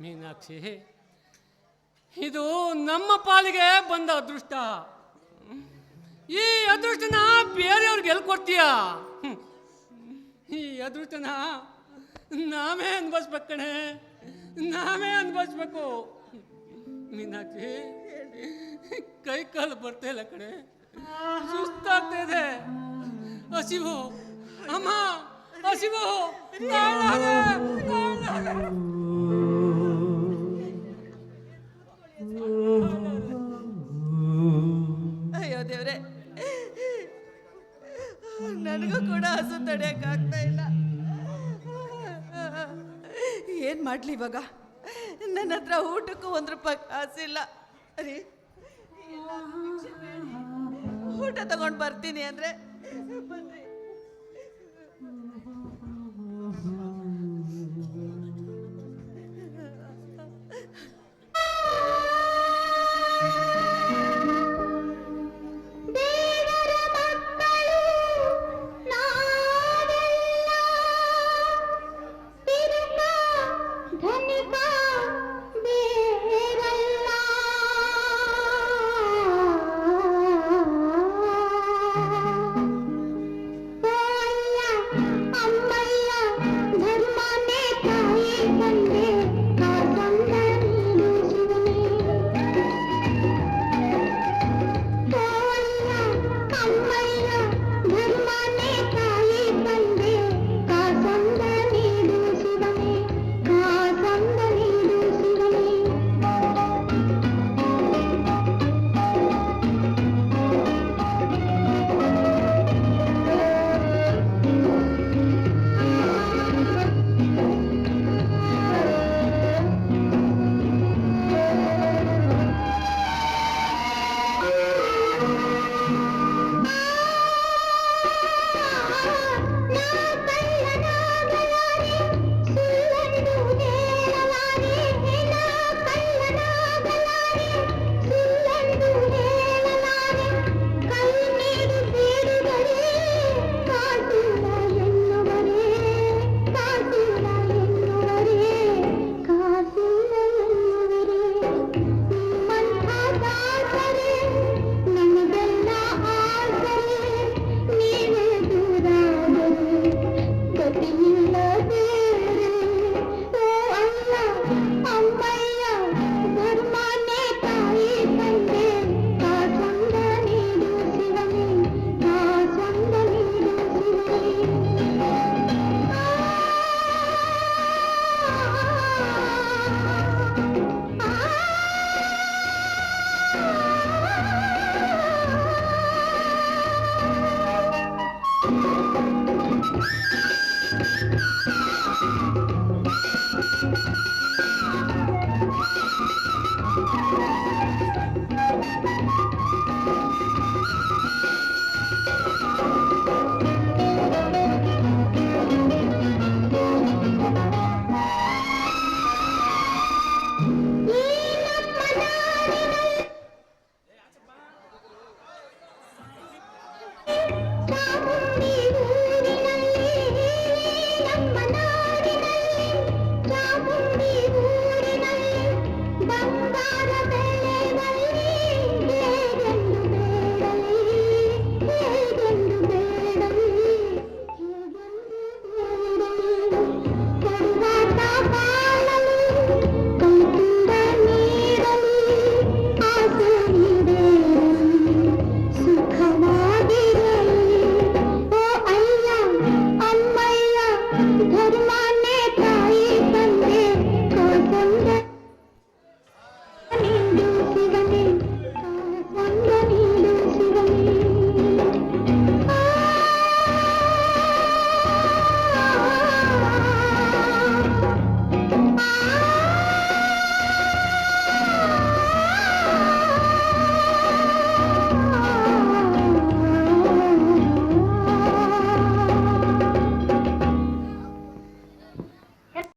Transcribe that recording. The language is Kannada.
ಮೀನಾಕ್ಷಿ. ಇದು ನಮ್ಮ ಪಾಲಿಗೆ ಬಂದ ಅದೃಷ್ಟ. ಈ ಅದೃಷ್ಟನ ಬೇರೆಯವ್ರಿಗೆ ಎಲ್ಲಿ ಕೊಡ್ತೀಯ? ಈ ಅದೃಷ್ಟನ ನಾವೇ ಅನ್ಭವಿಸ್ಬೇಕು ಕಣೆ. ನಾವೇ ಅನ್ಭವಿಸ್ಬೇಕು. ಮೀನಾಕ್ಷಿ, ಕೈ ಕಾಲು ಬರ್ತಾ ಇಲ್ಲ ಕಣೆ. ಸುಸ್ತಾಗ್ತಾ ಇದೆ. ಹಸಿವು. ಅಮ್ಮ, ಹಸಿವು. ತಡೆಯಕ್ಕಾಗ್ತಾ ಇಲ್ಲ. ಏನ್ ಮಾಡ್ಲಿ ಇವಾಗ? ನನ್ನ ಹತ್ರ ಊಟಕ್ಕೂ ಒಂದ್ ರೂಪಾಯಿ ಕಾಸಿಲ್ಲ. ಅರಿ ಊಟ ತಗೊಂಡ್ ಬರ್ತೀನಿ ಅಂದ್ರೆ